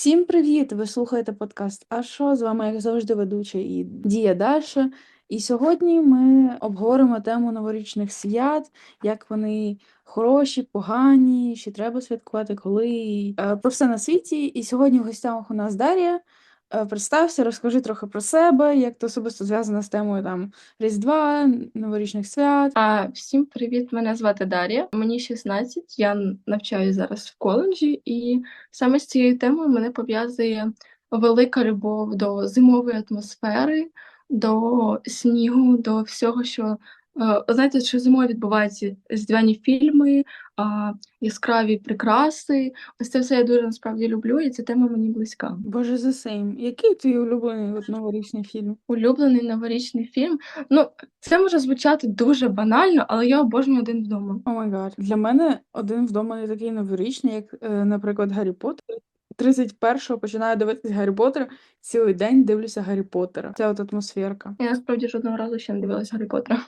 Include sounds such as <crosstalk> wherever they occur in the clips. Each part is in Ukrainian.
Всім привіт! Ви слухаєте подкаст А що? З вами, як завжди, ведуча і Дія Даша. І сьогодні ми обговоримо тему новорічних свят, як вони хороші, погані, чи треба святкувати, коли е, про все на світі. І сьогодні в гостях у нас Дар'я. Е, Представся, розкажи трохи про себе, як ти особисто зв'язана з темою там Різдва, новорічних свят. А, всім привіт! Мене звати Дар'я. Мені 16, я н- навчаюсь зараз в коледжі, і саме з цією темою мене пов'язує велика любов до зимової атмосфери, до снігу, до всього, що знаєте, що зимою відбуваються різдвяні фільми, яскраві прикраси. Ось це все я дуже насправді люблю, і ця тема мені близька. Боже, the same. Який твій улюблений от, новорічний фільм? Улюблений новорічний фільм. Ну, це може звучати дуже банально, але я обожнюю один вдома. О май гад. Для мене один вдома не такий новорічний, як, е, наприклад, Гаррі Поттер. 31-го починаю дивитись Гаррі Поттера, цілий день дивлюся Гаррі Поттера. Ця от атмосферка. Я насправді жодного разу ще не дивилась Гаррі Поттера.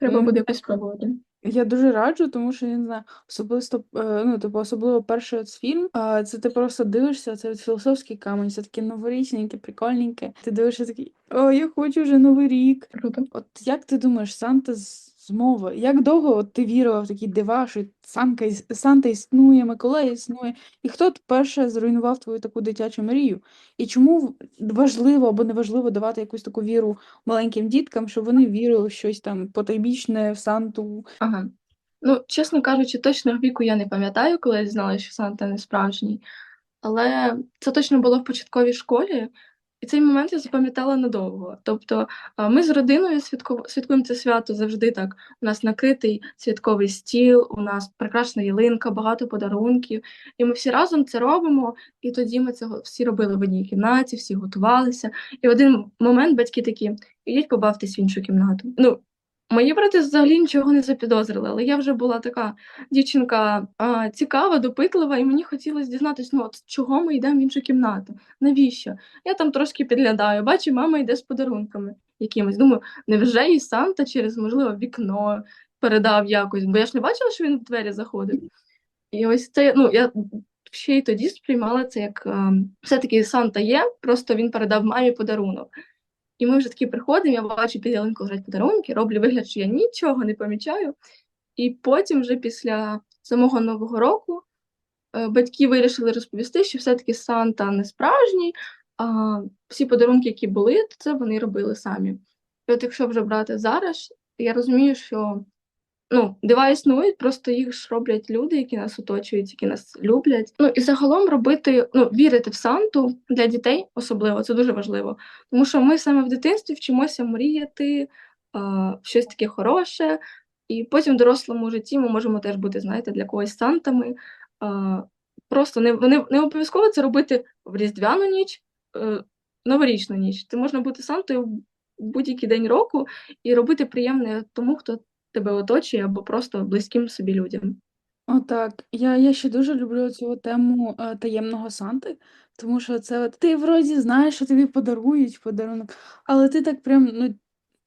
Треба буде якось спробувати. Я дуже раджу, тому що я не знаю, особисто, е, ну, типу, особливо перший от фільм. А це ти просто дивишся, це от філософський камінь, це таке новорічненьке, прикольненьке. Ти дивишся такий, о, я хочу вже новий рік. Круто. От як ти думаєш, Санта з змова? Як довго от ти вірила в такі дива, що Санка, іс- Санта існує, Миколай існує? І хто перше зруйнував твою таку дитячу мрію? І чому важливо або неважливо давати якусь таку віру маленьким діткам, щоб вони вірили в щось там потайбічне, в Санту? Ага. Ну, чесно кажучи, точного віку я не пам'ятаю, коли я знала, що Санта не справжній. Але це точно було в початковій школі, і цей момент я запам'ятала надовго. Тобто, ми з родиною святку- святкуємо це свято завжди так. У нас накритий святковий стіл, у нас прекрасна ялинка, багато подарунків. І ми всі разом це робимо. І тоді ми це всі робили в одній кімнаті, всі готувалися. І в один момент батьки такі: ідіть побавтесь в іншу кімнату. Ну, мої брати взагалі нічого не запідозрили, але я вже була така дівчинка а, цікава, допитлива, і мені хотілося дізнатися, ну от чого ми йдемо в іншу кімнату? Навіщо? Я там трошки підглядаю, бачу, мама йде з подарунками якимось. Думаю, невже і Санта через, можливо, вікно передав якось, бо я ж не бачила, що він в двері заходив. І ось це, ну, я ще й тоді сприймала це як ем, все-таки Санта є, просто він передав мамі подарунок. І ми вже такі приходимо, я бачу під ялинку лежать подарунки, роблю вигляд, що я нічого не помічаю. І потім, вже після самого Нового року, е, батьки вирішили розповісти, що все-таки Санта не справжній, а всі подарунки, які були, то це вони робили самі. І от якщо вже брати зараз, я розумію, що ну, дива існують, просто їх ж роблять люди, які нас оточують, які нас люблять. Ну і загалом робити, ну, вірити в Санту для дітей особливо, це дуже важливо. Тому що ми саме в дитинстві вчимося мріяти, а, щось таке хороше, і потім в дорослому житті ми можемо теж бути, знаєте, для когось сантами. Просто не, не, не обов'язково це робити в Різдвяну ніч, е, новорічну ніч. Це можна бути Сантою в будь-який день року і робити приємне тому, хто тебе оточує, або просто близьким собі людям. Отак. Я, я ще дуже люблю цю тему е, таємного Санти, тому що це от ти вроді знаєш, що тобі подарують подарунок, але ти так прям, ну,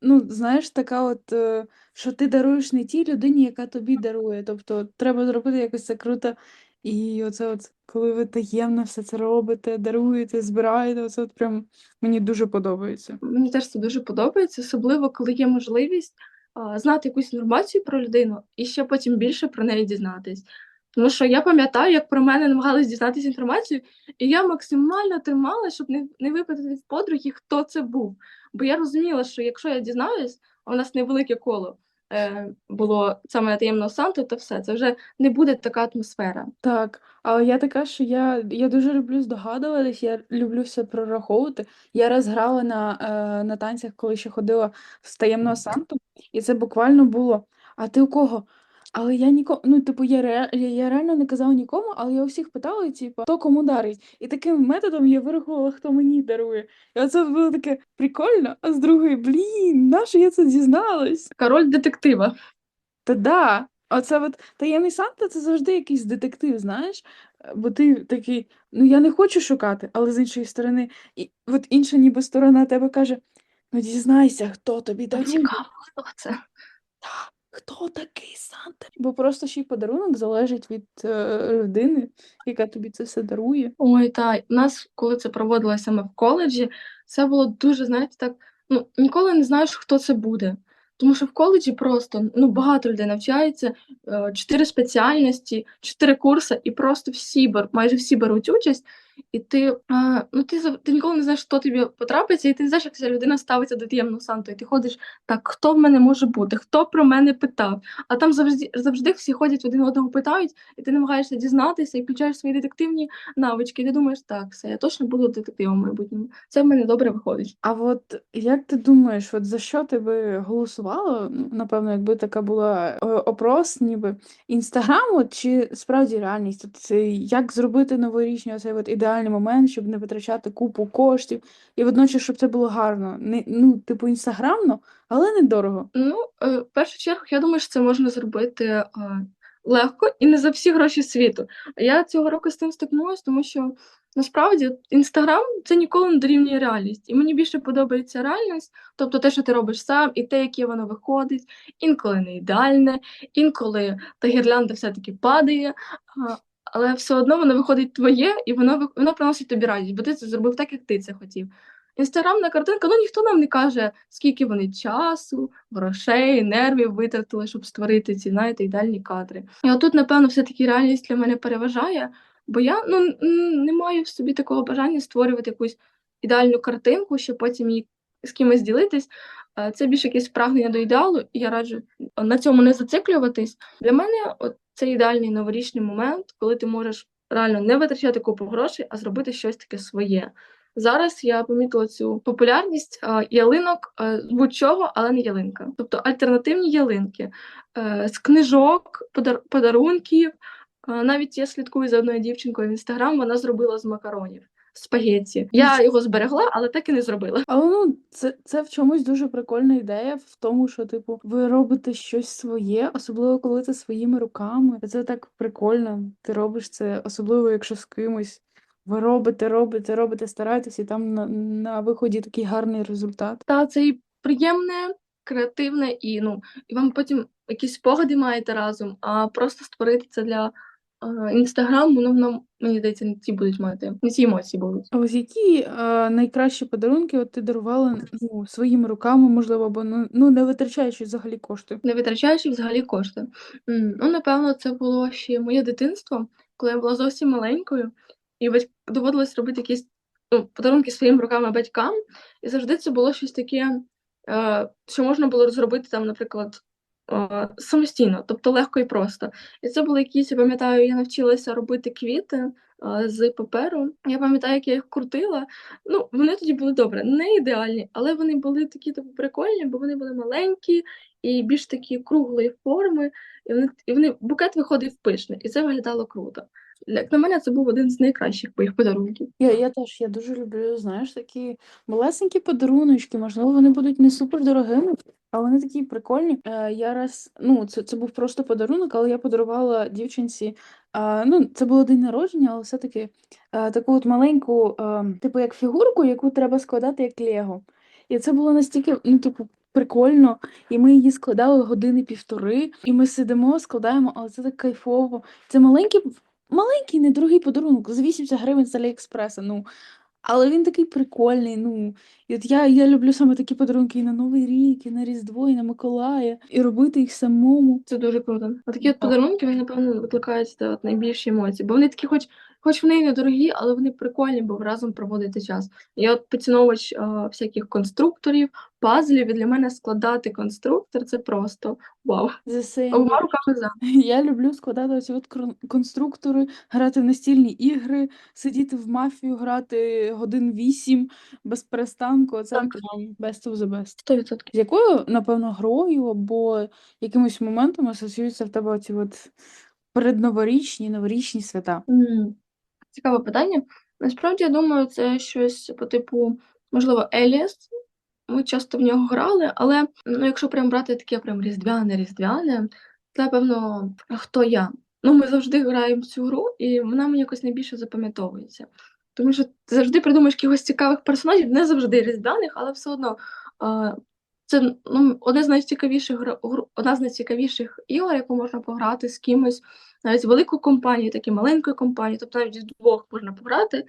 ну знаєш, така от, е, що ти даруєш не тій людині, яка тобі дарує. Тобто треба зробити якось це круто. І оце от, коли ви таємно все це робите, даруєте, збираєте, оце от прям мені дуже подобається. Мені теж це дуже подобається, особливо коли є можливість знати якусь інформацію про людину і ще потім більше про неї дізнатись. Тому що я пам'ятаю, як про мене намагались дізнатися інформацію, і я максимально тримала, щоб не, не випитати від подруги, хто це був. Бо я розуміла, що якщо я дізнаюсь, у нас невелике коло було саме таємного Санту, то все, це вже не буде така атмосфера. Так, але я така, що я, я дуже люблю здогадуватись, я люблю все прораховувати. Я раз грала на, е, на танцях, коли ще ходила з таємного Санту, і це буквально було. А ти у кого? Але я нікому, ну, типу, я, ре... я, я реально не казала нікому, але я у всіх питала, типу, хто кому дарить. І таким методом я вирахувала, хто мені дарує. І оце було таке прикольно, а з другої, блін, нащо я це дізналась? Король детектива. Та да, оце от таємний Санта це завжди якийсь детектив, знаєш? Бо ти такий, ну я не хочу шукати, але з іншої сторони, і от інша ніби сторона тебе каже: ну дізнайся, хто тобі дарує. Цікаво, хто це? Хто такий Санта? Бо просто ще й подарунок залежить від е, людини, яка тобі це все дарує. Ой, та у нас, коли це проводилося саме в коледжі, це було дуже, знаєте, так, ну ніколи не знаєш, хто це буде. Тому що в коледжі просто ну багато людей навчається, е, чотири спеціальності, чотири курси, і просто всі майже всі беруть участь, і ти, е, ну ти ти ніколи не знаєш, хто тобі потрапиться, і ти не знаєш, як ця людина ставиться до таємного санту. І ти ходиш так, хто в мене може бути, хто про мене питав. А там завжди завжди всі ходять один одного питають, і ти намагаєшся дізнатися і включаєш свої детективні навички. І ти думаєш, так, все, я точно буду детективом в майбутньому. Це в мене добре виходить. А от як ти думаєш, от за що ти би голосувала? Напевно, якби така була е, опрос, ніби інстаграму, чи справді реальність? От як зробити новорічний оцей от ідеальний момент, щоб не витрачати купу коштів, і водночас, щоб це було гарно. Не, ну, типу, інстаграмно, але недорого. Ну, е, в першу чергу, я думаю, що це можна зробити е, легко і не за всі гроші світу. Я цього року з тим стикнулася, тому що насправді інстаграм це ніколи не дорівнює реальність. І мені більше подобається реальність, тобто те, що ти робиш сам, і те, яке воно виходить, інколи не ідеальне, інколи та гірлянда все-таки падає. Але все одно воно виходить твоє, і воно воно приносить тобі радість, бо ти це зробив так, як ти це хотів. Інстаграмна картинка, ну ніхто нам не каже, скільки вони часу, грошей, нервів витратили, щоб створити ці, знаєте, ідеальні кадри. І отут, напевно, все-таки реальність для мене переважає, бо я ну, не маю в собі такого бажання створювати якусь ідеальну картинку, щоб потім її з кимось ділитись. Е, Це більше якесь прагнення до ідеалу, і я раджу на цьому не зациклюватись. Для мене от це ідеальний новорічний момент, коли ти можеш реально не витрачати купу грошей, а зробити щось таке своє. Зараз я помітила цю популярність а, ялинок а, будь-чого, але не ялинка. Тобто альтернативні ялинки е, з книжок, подар- подарунків. А, Навіть я слідкую за одною дівчинкою в інстаграм, вона зробила з макаронів спагетті. Я його зберегла, але так і не зробила. Але ну, це, це в чомусь дуже прикольна ідея в тому, що, типу, ви робите щось своє, особливо коли це своїми руками. Це так прикольно. Ти робиш це, особливо якщо з кимось. Ви робите, робите, робите, стараєтесь, і там на, на виході такий гарний результат. Та це і приємне, креативне, і ну і вам потім якісь спогади маєте разом, а просто створити це для інстаграму, ну воно мені здається, не ті будуть мати, не ці емоції будуть. А ось які е, найкращі подарунки от ти дарувала ну, своїми руками, можливо, або ну, ну не витрачаючи взагалі кошти? не витрачаючи взагалі кошти. М, Ну, напевно, це було ще моє дитинство, коли я була зовсім маленькою, і батьк... доводилось робити якісь ну, подарунки своїм руками батькам. І завжди це було щось таке, е, що можна було зробити там, наприклад, е, самостійно, тобто легко і просто. І це були якісь, я пам'ятаю, я навчилася робити квіти е, з паперу. Я пам'ятаю, як я їх крутила. Ну, вони тоді були добре, не ідеальні, але вони були такі типу, прикольні, бо вони були маленькі і більш такі круглої форми, і вони, і вони букет виходив пишний, і це виглядало круто. Як на мене, це був один з найкращих моїх подарунків. Я, я теж я дуже люблю, знаєш, такі малесенькі подаруночки, можливо, вони будуть не супер дорогими, але вони такі прикольні. Е, я раз, ну, це, це був просто подарунок, але я подарувала дівчинці. е, ну, це було день народження, але все-таки е, таку от маленьку, е, типу, як фігурку, яку треба складати як Лего. І це було настільки, ну, типу, прикольно. І ми її складали години півтори, і ми сидимо, складаємо, але це так кайфово. Це маленький, маленький, недорогий подарунок за 80 гривень з Аліекспреса. Ну, але він такий прикольний. Ну, і от я, я люблю саме такі подарунки і на Новий рік, і на Різдво, і на Миколая, і робити їх самому. Це дуже круто. А такі от подарунки, вони, напевно, викликають от, найбільші емоції. Бо вони такі, хоч, хоч вони і недорогі, але вони прикольні, бо разом проводите час. Я от поціновувач а, всяких конструкторів, пазлів, і для мене складати конструктор це просто вау. Обома руками за. <laughs> Я люблю складати оці от конструктори, грати в настільні ігри, сидіти в мафію, грати годин вісім без перестанку. Це прям best of the best. 100%. З якою, напевно, грою або якимось моментом асоціюються в тебе оці от передноворічні, новорічні свята? М, Цікаве питання. Насправді, я думаю, це щось по типу, можливо, Еліас. Ми часто в нього грали, але ну, якщо прям брати таке прям різдвяне, різдвяне, це, напевно, хто я. Ну, ми завжди граємо цю гру, і вона мені якось найбільше запам'ятовується. Тому що ти завжди придумаєш якихось цікавих персонажів, не завжди різдвяних, але все одно це ну, одне з найцікавіших одна з найцікавіших ігор, яку можна пограти з кимось, навіть з великою компанією, так і маленькою компанією, тобто навіть з двох можна пограти.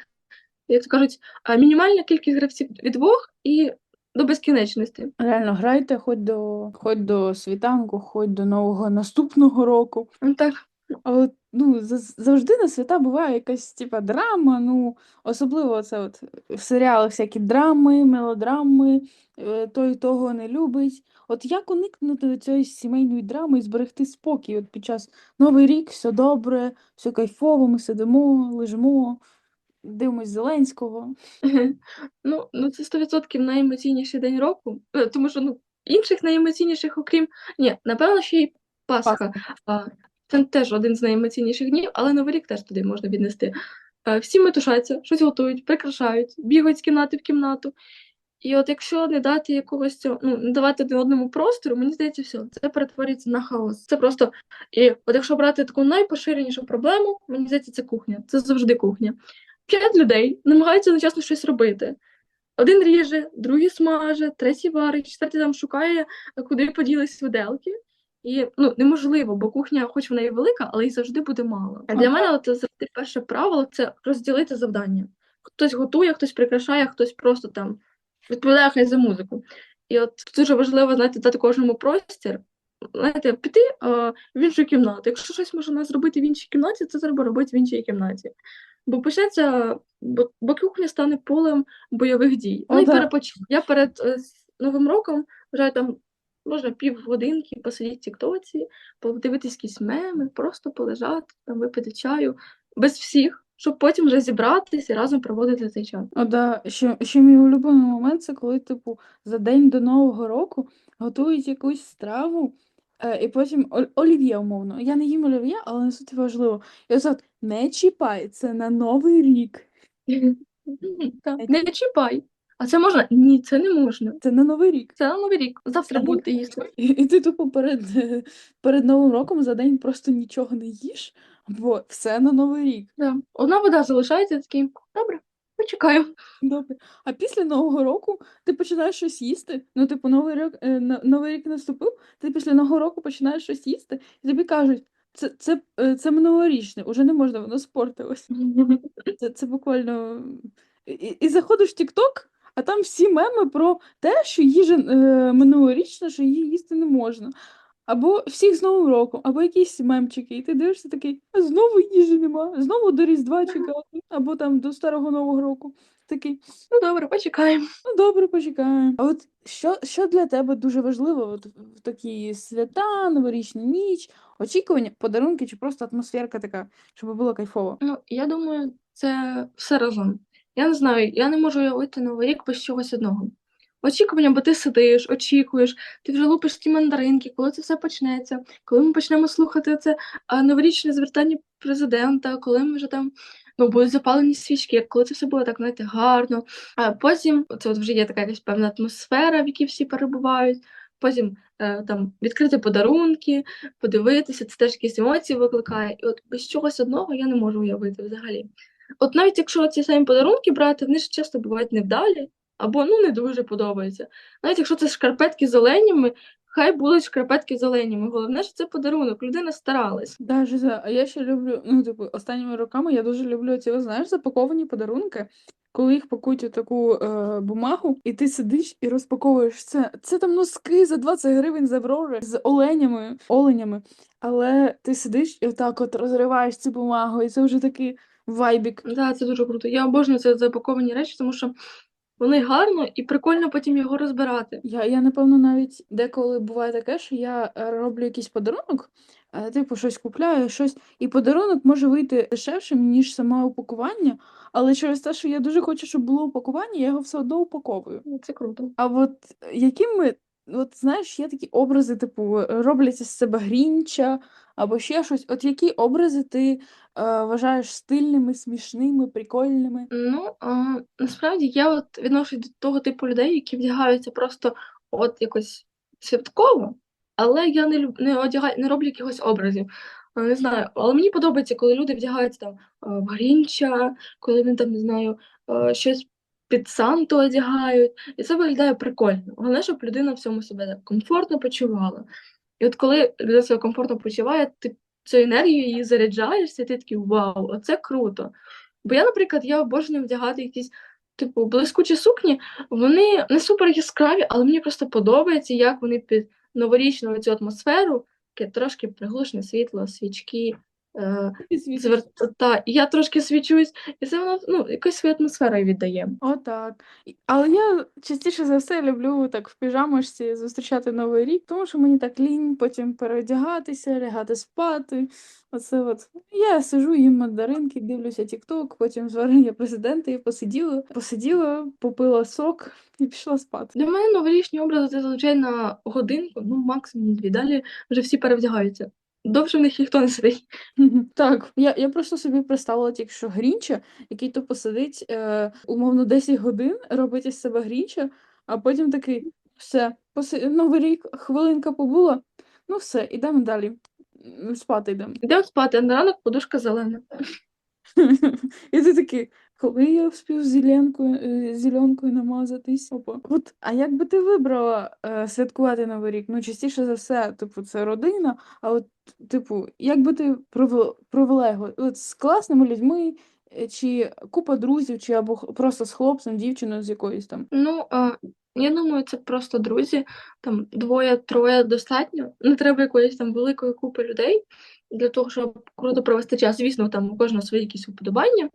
Як то кажуть, мінімальна кількість гравців від двох і до безкінечності. Реально, грайте хоч до, хоч до світанку, хоч до нового наступного року. Ну, Так, А от, ну, заз- завжди на свята буває якась типа драма. Ну, особливо це от в серіалах всякі драми, мелодрами, е, той того не любить. От як уникнути цієї сімейної драми і зберегти спокій? От під час Новий рік все добре, все кайфово, ми сидимо, лежимо, дивимось Зеленського. <laughs> ну, ну це 100% найемоційніший день року, Е, тому що ну, інших найемоційніших, окрім. Ні, напевно, ще й Пасха. А, Це теж один з найемоційніших днів, але Новий рік теж туди можна віднести. Е, Всі метушаться, щось готують, прикрашають, бігають з кімнати в кімнату. І от якщо не дати якогось ну, не давати один одному простору, мені здається, все, це перетвориться на хаос. Це просто. І от якщо брати таку найпоширенішу проблему, мені здається, це кухня. Це завжди кухня. П'ять людей намагаються одночасно щось робити. Один ріже, другий смаже, третій варить, четвертий там шукає, куди поділись виделки. І ну, неможливо, бо кухня, хоч вона і велика, але й завжди буде мало. А для мене от завжди перше правило це розділити завдання. Хтось готує, хтось прикрашає, хтось просто там відповідає хай за музику. І от дуже важливо знаєте, дати кожному простір. Знаєте, піти а, в іншу кімнату. Якщо щось можна зробити в іншій кімнаті, це треба робити в іншій кімнаті. Бо почнеться, бо, бо кухня стане полем бойових дій. Ну і да. перепоч... Я перед е, Новим роком вже там можна півгодинки посидіти в Тіктоці, подивитись якісь меми, просто полежати, там випити чаю без всіх, щоб потім вже зібратися і разом проводити цей час. О, да. Ще, ще мій улюблений момент це коли, типу, за день до Нового року готують якусь страву, е, і потім ол- олів'є, умовно. Я не їм олів'є, але не суть важливо. І ось от не чіпай, це на Новий рік. <laughs> Не чіпай. А це можна? Ні, це не можна. Це на Новий рік. Це на Новий рік. Завтра Це будете їсти. <laughs> І, і ти, типу, перед, перед Новим роком за день просто нічого не їш, бо все на Новий рік. Да. Одна вода залишається такий. Добре, почекаю. Добре. А після Нового року ти починаєш щось їсти. Ну, типу, Новий рік, е, Новий рік наступив, ти після Нового року починаєш щось їсти, і тобі кажуть, це, це, е, це минулорічне, уже не можна, воно спортилось. Це, це буквально. І, і заходиш в TikTok, а там всі меми про те, що їжа е, минулорічна, що її їсти не можна. Або всіх з Новим роком, або якісь мемчики, і ти дивишся такий, а знову їжі нема, знову до Різдва чекати, або там до Старого Нового року. Такий, Ну добре, почекаємо. ну добре, почекаємо. А от що, що для тебе дуже важливо от в такі свята, новорічна ніч, очікування, подарунки чи просто атмосферка така, щоб було кайфово? Ну, я думаю, це все разом. Я не знаю, я не можу уявити Новий рік без чогось одного. Очікування, бо ти сидиш, очікуєш, ти вже лупиш ті мандаринки, коли це все почнеться, коли ми почнемо слухати це новорічне звертання президента, коли ми вже там ну, будуть запалені свічки, коли це все буде так, знаєте, гарно. А потім це от вже є така якась певна атмосфера, в якій всі перебувають. Потім е, там відкрити подарунки, подивитися, це теж якісь емоції викликає. І от без чогось одного я не можу уявити взагалі. От навіть якщо ці самі подарунки брати, вони ж часто бувають невдалі, або ну не дуже подобаються. Навіть якщо це шкарпетки з оленями, хай будуть шкарпетки з оленями. Головне, що це подарунок, людина старалась. Даже за, а я ще люблю, ну, типу, останніми роками я дуже люблю ці, знаєш, запаковані подарунки, коли їх пакують у таку е, бумагу, і ти сидиш і розпаковуєш це. Це там носки за 20 гривень з Аврори з оленями, оленями. Але ти сидиш і отак от розриваєш цю бумагу, і це вже такий вайбік. Да, це дуже круто. Я обожнюю це запаковані речі, тому що вони гарно і прикольно потім його розбирати. Я, я напевно, навіть деколи буває таке, що я е, роблю якийсь подарунок, е, типу щось купляю, щось, і подарунок може вийти дешевшим, ніж саме упакування, але через те, що я дуже хочу, щоб було упакування, я його все одно упаковую. Ну, Це круто. А от якими, от знаєш, є такі образи, типу, роблять із себе грінча або ще щось. От які образи ти е, вважаєш стильними, смішними, прикольними? Ну, а, насправді я от відношусь до того типу людей, які вдягаються просто от якось святково, але я не, люб- не, одягаю, не роблю якихось образів. Не знаю, але мені подобається, коли люди вдягаються там в Грінча, коли вони там, не знаю, щось під Санту одягають, і це виглядає прикольно. Головне, щоб людина в цьому себе так комфортно почувала. От коли людина себе комфортно почуває, ти цю енергію її заряджаєшся, і ти такий вау, оце круто. Бо я, наприклад, я обожнюю вдягати якісь, типу, блискучі сукні, вони не супер яскраві, але мені просто подобається, як вони під новорічну цю атмосферу, таке трошки приглушене світло, свічки. Е, звер... та, я трошки свічусь, і це воно ну, якось свою атмосферу віддає. Отак. І- Але я частіше за все люблю так в піжамочці зустрічати Новий рік, тому що мені так лінь потім переодягатися, лягати спати. Оце от. Я сижу, їм мандаринки, дивлюся тік-ток, потім звернення президента і посиділа, посиділа, попила сок і пішла спати. Для мене новорічні образи це зазвичай на годинку, ну максимум дві. Далі вже всі перевдягаються. Довше в них ніхто не сидить. <laughs> Так, я, я просто собі представила тільки що Грінча, який то посидить е, умовно 10 годин, робить із себе Грінча, а потім такий, все, поси... Новий рік, хвилинка побула, ну все, ідемо далі. Спати йдемо. Йдемо спати, а на ранок подушка зелена. <laughs> І ти такий, коли я вспів зеленкою, е, зеленкою намазатись? Опа. От, а як би ти вибрала е, святкувати Новий рік? Ну, частіше за все, типу, це родина, а от, типу, як би ти провела, провела його? От з класними людьми, е, чи купа друзів, чи або просто з хлопцем, дівчиною з якоюсь там. Ну, я думаю, це просто друзі, там двоє-троє достатньо. Не треба якоїсь там великої купи людей для того, щоб круто провести час. Звісно, там у кожного свої якісь уподобання.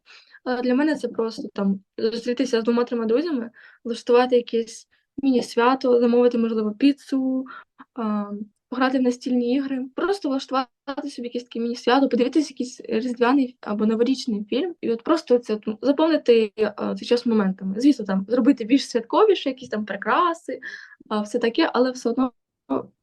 Для мене це просто там зустрітися з двома-трьома друзями, влаштувати якесь міні-свято, замовити, можливо, піцу, пограти в настільні ігри, просто влаштувати собі якесь таке міні-свято, подивитися якийсь різдвяний або новорічний фільм, і от просто це заповнити а, цей час моментами. Звісно, там зробити більш святковіше, якісь там прикраси, все таке, але все одно,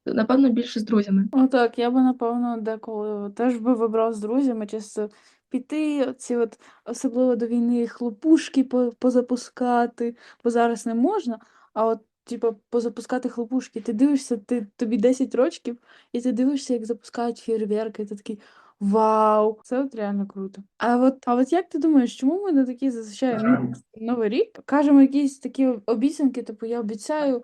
напевно, більше з друзями. Отак, я би, напевно, деколи теж би вибрав з друзями, чисто піти, ці от, особливо до війни, хлопушки позапускати, бо зараз не можна, а от, типу, позапускати хлопушки. Ти дивишся, ти, тобі 10 років, і ти дивишся, як запускають фейерверки, і ти такий вау, це от реально круто. А от, а от як ти думаєш, чому ми на такі зазвичай ну, Новий рік кажемо якісь такі обіцянки, типу, я обіцяю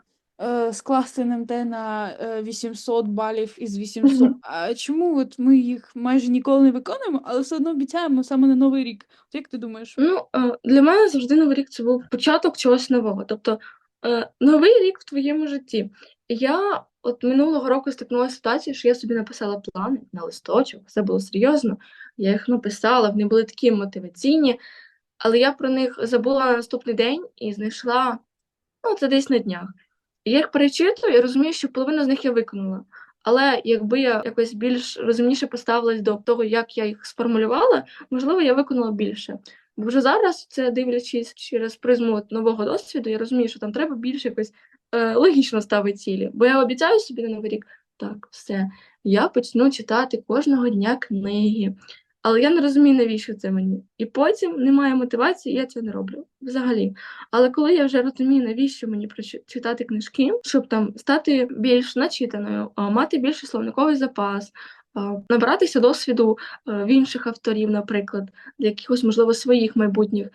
скласти НМТ на е, 800 балів із 800. А чому от ми їх майже ніколи не виконуємо, але все одно обіцяємо саме на Новий рік? От як ти думаєш? Ну, е, для мене завжди Новий рік це був початок чогось нового. Тобто, е, новий рік в твоєму житті. Я от минулого року стикнулася ситуацією, що я собі написала плани на листочок, все було серйозно. Я їх написала, вони були такі мотиваційні, але я про них забула на наступний день і знайшла ну, це десь на днях. Я їх перечитую і розумію, що половину з них я виконала. Але якби я якось більш розумніше поставилась до того, як я їх сформулювала, можливо, я виконала більше. Бо вже зараз, це дивлячись через призму нового досвіду, я розумію, що там треба більше якось е, логічно ставити цілі. Бо я обіцяю собі на новий рік, так, все, я почну читати кожного дня книги. Але я не розумію, навіщо це мені. І потім немає мотивації, я це не роблю взагалі. Але коли я вже розумію, навіщо мені прочи- читати книжки, щоб там стати більш начитаною, мати більший словниковий запас, а, набиратися досвіду е, в інших авторів, наприклад, для якихось, можливо, своїх майбутніх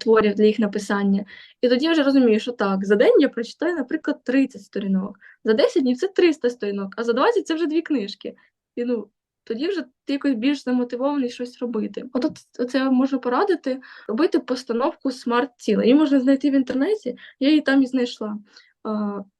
творів для їх написання. І тоді я вже розумію, що так, за день я прочитаю, наприклад, 30 сторінок, за 10 днів це 300 сторінок, а за 20 це вже дві книжки. І ну, тоді вже ти якось більш замотивований щось робити. От це можу порадити робити постановку смарт-ціла. Її можна знайти в інтернеті, я її там і знайшла.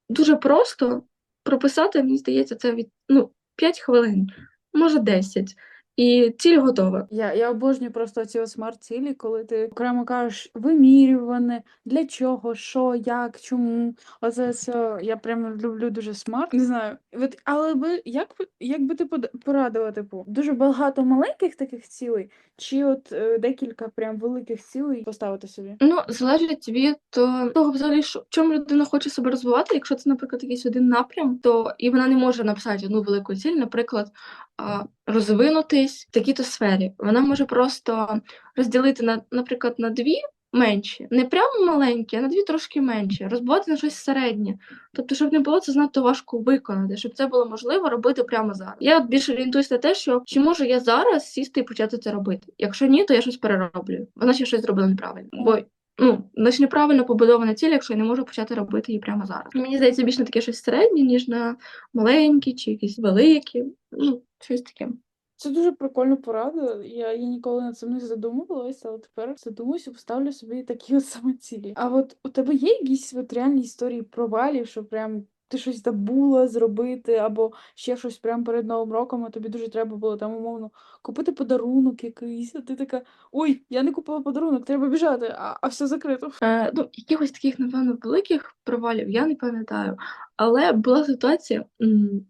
Дуже просто прописати, мені здається, це від ну, 5 хвилин, може 10. І ціль готова. Я, я обожнюю просто ці смарт-цілі, коли ти окремо кажеш вимірюване, для чого, що, як, чому. Оце все, я прямо люблю дуже смарт. Не знаю. От, але би, як, як би ти пода- порадила, типу, дуже багато маленьких таких цілей, чи от е, декілька прям великих цілей поставити собі? Ну, залежить від е, того, взагалі, що, в чому людина хоче себе розвивати. Якщо це, наприклад, якийсь один напрям, то і вона не може написати одну велику ціль, наприклад, а, розвинутись в такій-то сфері. Вона може просто розділити на, наприклад, на дві менші, не прямо маленькі, а на дві трошки менші, розбивати на щось середнє. Тобто, щоб не було це занадто важко виконати, щоб це було можливо робити прямо зараз. Я от більше орієнтуюся на те, що чи можу я зараз сісти і почати це робити. Якщо ні, то я щось перероблю. Значить, я щось зробила неправильно. Бо ну, значить неправильно побудована ціль, якщо я не можу почати робити її прямо зараз. Мені здається, більш на таке щось середнє, ніж на маленькі чи якісь великі. Ну, щось таке. Це дуже прикольна порада. Я, її ніколи над цим не задумувалася, але тепер задумуюся, поставлю собі такі от саме цілі. А от у тебе є якісь от реальні історії провалів, що прям ти щось забула зробити, або ще щось прямо перед Новим роком, а тобі дуже треба було там умовно купити подарунок якийсь, а ти така: ой, я не купила подарунок, треба біжати, а, а все закрито. Е, ну, якихось таких, напевно, великих провалів я не пам'ятаю. Але була ситуація,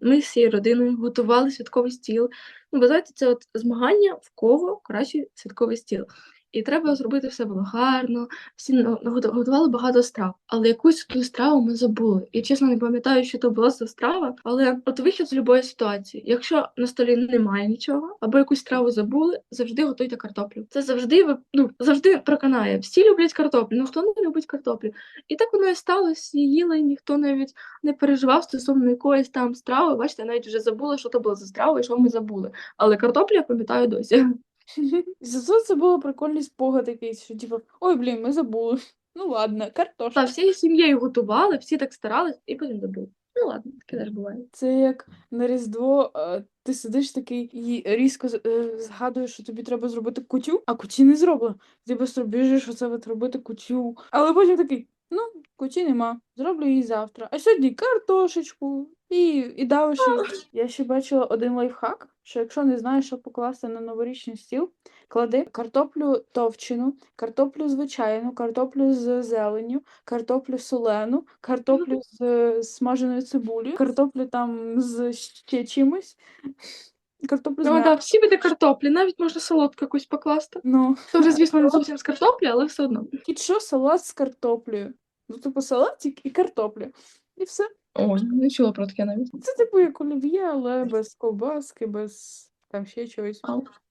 ми з всією родиною готували святковий стіл. Ну, ви знаєте, це от змагання, в кого кращий святковий стіл. І треба зробити все було гарно, всі готували багато страв, але якусь ту страву ми забули. Я чесно не пам'ятаю, що то була за страва, але от вихід з любої ситуації. Якщо на столі немає нічого, або якусь страву забули, завжди готуйте картоплю. Це завжди ви- ну, завжди проканає. Всі люблять картоплю, ну хто не любить картоплю? І так воно і сталося, їли, ніхто навіть не переживав стосовно якоїсь там страви. Бачите, навіть вже забула, що то було за страва і що ми забули. Але картоплю я пам'ятаю досі. <laughs> Зато це було прикольний спогад якийсь, що типу, ой, блін, ми забули. <laughs> Ну ладно, картошка. Та всією сім'єю готували, всі так старались, і потім забули. Ну ладно, таке теж буває. Це як на Різдво, е, ти сидиш такий і різко з- е, згадуєш, що тобі треба зробити кутю, а куті не зроблено. Ти просто біжиш оце от робити кутю. Але потім такий, ну, куті нема, зроблю її завтра. А сьогодні картошечку і, і давиш. <laughs> Я ще бачила один лайфхак, що якщо не знаєш, що покласти на новорічний стіл, клади картоплю товчену, картоплю звичайну, картоплю з зеленню, картоплю солену, картоплю з смаженою цибулею, картоплю там з ще чимось, картоплю Ну, да, всі види картоплі, навіть можна солодку якусь покласти. Ну, Це вже, звісно, не зовсім з картоплі, але все одно. і що салат з картоплею? Ну, типу, салатик і картопля. І все. Ой, не чула про таке навіть. Це типу як олів'є, але без ковбаски, без там ще чогось.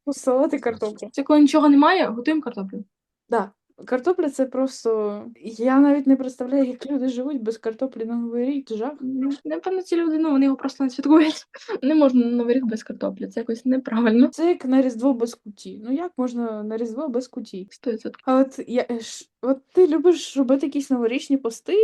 Ну, салат і картопля. Це коли нічого немає, готуємо картоплю. Да. Картопля це просто. Я навіть не представляю, як люди живуть без картоплі на Новий рік. Жах. Ну, Напевно, ці люди, ну, вони його просто не святкують. <laughs> Не можна на новий рік без картоплі, це якось неправильно. Це як на Різдво без куті. Ну як можна на Різдво без куті? Стоїть. А от я е, от ти любиш робити якісь новорічні пости.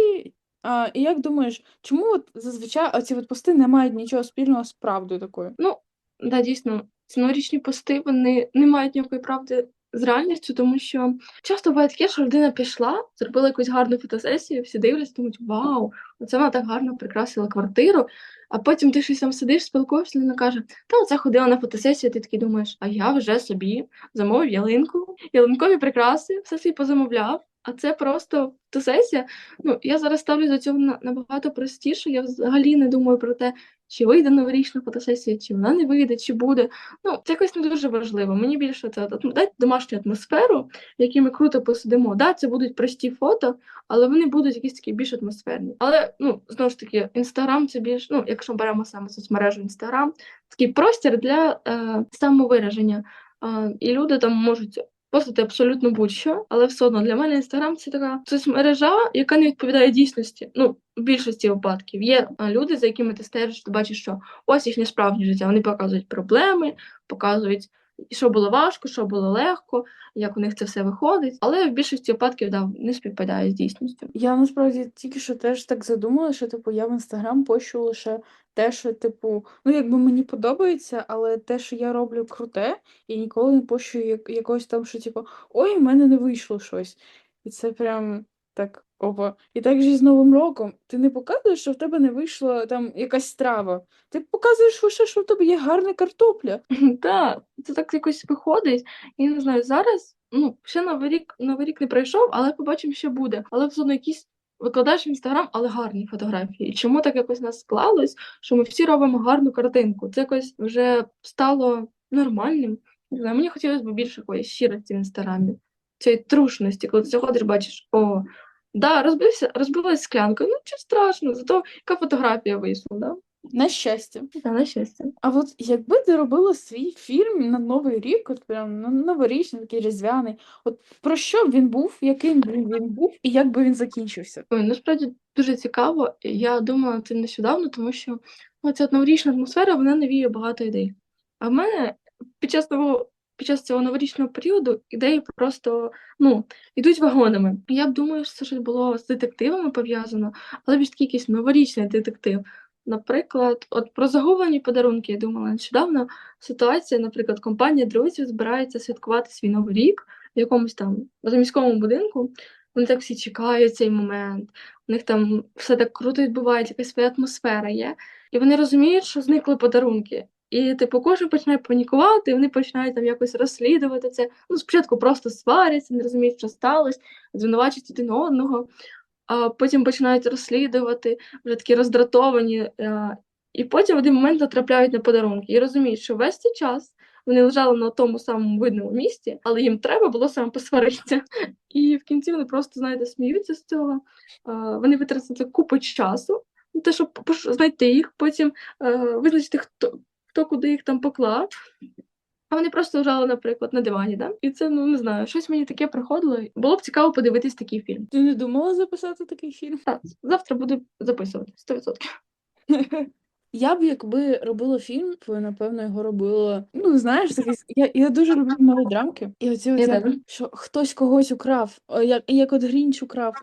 А, і як думаєш, чому от зазвичай оці от пости не мають нічого спільного з правдою такою? Ну, да, дійсно, ці новорічні пости вони не мають ніякої правди з реальністю, тому що часто буває таке, що людина пішла, зробила якусь гарну фотосесію, всі дивляться, думають, вау, оце вона так гарно прикрасила квартиру. А потім ти щось там сидиш, спілкуєшся, людина каже, та оце ходила на фотосесію, ти такий думаєш, а я вже собі замовив ялинку, ялинкові прикраси, все собі позамовляв. А це просто фотосесія. Ну, я зараз ставлю до цього на- набагато простіше. Я взагалі не думаю про те, чи вийде новорічна фотосесія, чи вона не вийде, чи буде. Ну, це якось не дуже важливо. Мені більше це ну, домашню атмосферу, в якій ми круто посидимо. Да, це будуть прості фото, але вони будуть якісь такі більш атмосферні. Але ну знову ж таки, інстаграм це більш, ну, якщо беремо саме соцмережу інстаграм, такий простір для е, самовираження. Е, і люди там можуть. Постати абсолютно будь-що, але все одно для мене інстаграм це така соцмережа, яка не відповідає дійсності. Ну, в більшості випадків є е, люди, за якими ти стежиш, ти бачиш, що ось їхнє справжнє життя. Вони показують проблеми, показують, що було важко, що було легко, як у них це все виходить. Але в більшості випадків да, не співпадає з дійсністю. Я насправді тільки що теж так задумала, що типу я в інстаграм пощу лише те, що, типу, ну якби мені подобається, але те, що я роблю круте, і ніколи не пощу як, якогось там, що типу, ой, в мене не вийшло щось. І це прям так опа. І так же з Новим роком. Ти не показуєш, що в тебе не вийшла там якась страва. Ти показуєш лише, що в тебе є гарна картопля. <laughs> Так, це так якось виходить. І не знаю, зараз ну ще новий рік, новий рік не пройшов, але побачимо, що буде. Але все одно якісь викладаєш в інстаграм, але гарні фотографії. І чому так якось нас склалось, що ми всі робимо гарну картинку? Це якось вже стало нормальним. Не знаю, мені хотілося б більше якоїсь щирості в інстаграмі, цієї трушності, коли ти заходиш, бачиш, о, да, розбився, розбилась склянка, ну нічого страшного, зато яка фотографія вийшла, да? На щастя. Та, на щастя. А от якби ти робила свій фільм на Новий рік, от прям на новорічний, такий різдвяний, от про що б він був, яким б він був, і як би він закінчився? Ой, насправді дуже цікаво. Я думала цим нещодавно, тому що ну, ця новорічна атмосфера вона навіює багато ідей. А в мене під час нового під час цього новорічного періоду ідеї просто ну, йдуть вагонами. Я б думаю, що це щось було з детективами пов'язано, але більш такий якийсь новорічний детектив. Наприклад, от про загублені подарунки я думала нещодавно. Ситуація, наприклад, компанія друзів збирається святкувати свій новий рік в якомусь там заміському будинку. Вони так всі чекають цей момент. У них там все так круто відбувається, якась своя атмосфера є. І вони розуміють, що зникли подарунки. І, типу, кожен починає панікувати, і вони починають там якось розслідувати це. Ну, спочатку просто сваряться, не розуміють, що сталося, звинувачують один одного, а потім починають розслідувати, вже такі роздратовані. е, І потім в один момент натрапляють на подарунки і розуміють, що весь цей час вони лежали на тому самому видному місці, але їм треба було саме посваритися. І в кінці вони просто, знаєте, сміються з цього. Вони витратили купу часу те, щоб знайти їх, потім е, визначити, хто, хто куди їх там поклав. А вони просто лежали, наприклад, на дивані, да? І це, ну не знаю, щось мені таке приходило. Було б цікаво подивитись такий фільм. Ти не думала записати такий фільм? Так, завтра буду записувати 100%. <laughs> Я б, якби робила фільм, то напевно його робила. Ну, знаєш, я, я дуже люблю мелодрамки. І оці, оці що хтось когось украв, як, як от Грінч украв,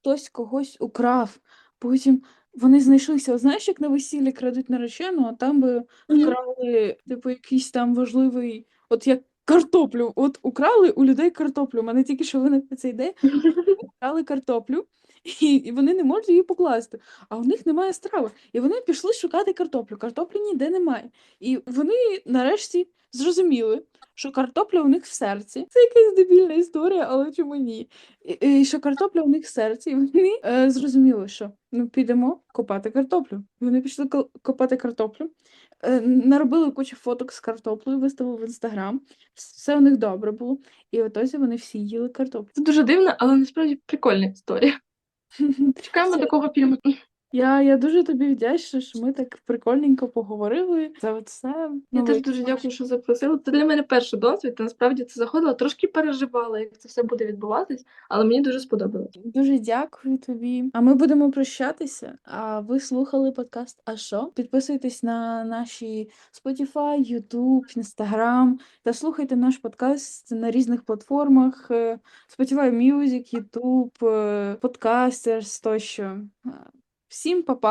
хтось когось украв. Потім вони знайшлися. Знаєш, як на весіллі крадуть наречену, а там би вкрали, типу, якийсь там важливий, от як картоплю. От украли у людей картоплю. У мене тільки що виникла ця ідея. <laughs> Украли картоплю, і, і вони не можуть її покласти. А у них немає страви. І вони пішли шукати картоплю. Картоплі ніде немає. І вони нарешті зрозуміли, що картопля у них в серці. Це якась дебільна історія, але чому ні? І, і що картопля у них в серці, і вони е, зрозуміли, що ну підемо копати картоплю. Вони пішли копати картоплю, е, наробили кучу фоток з картоплею, виставили в інстаграм. Все у них добре було. І ітозі вони всі їли картоплю. Це дуже дивно, але насправді прикольна історія. Чекаємо такого фільму. Я, я дуже тобі вдячна, що ми так прикольненько поговорили. За це Я ну, теж дуже дякую, що запросили. Це для мене перший досвід. Насправді це заходила, трошки переживала, як це все буде відбуватись, але мені дуже сподобалось. Дуже дякую тобі. А ми будемо прощатися. А ви слухали подкаст А що? Підписуйтесь на наші Spotify, YouTube, Instagram та слухайте наш подкаст на різних платформах: е, Spotify Music, YouTube, е, Podcasters тощо. Всім па-па!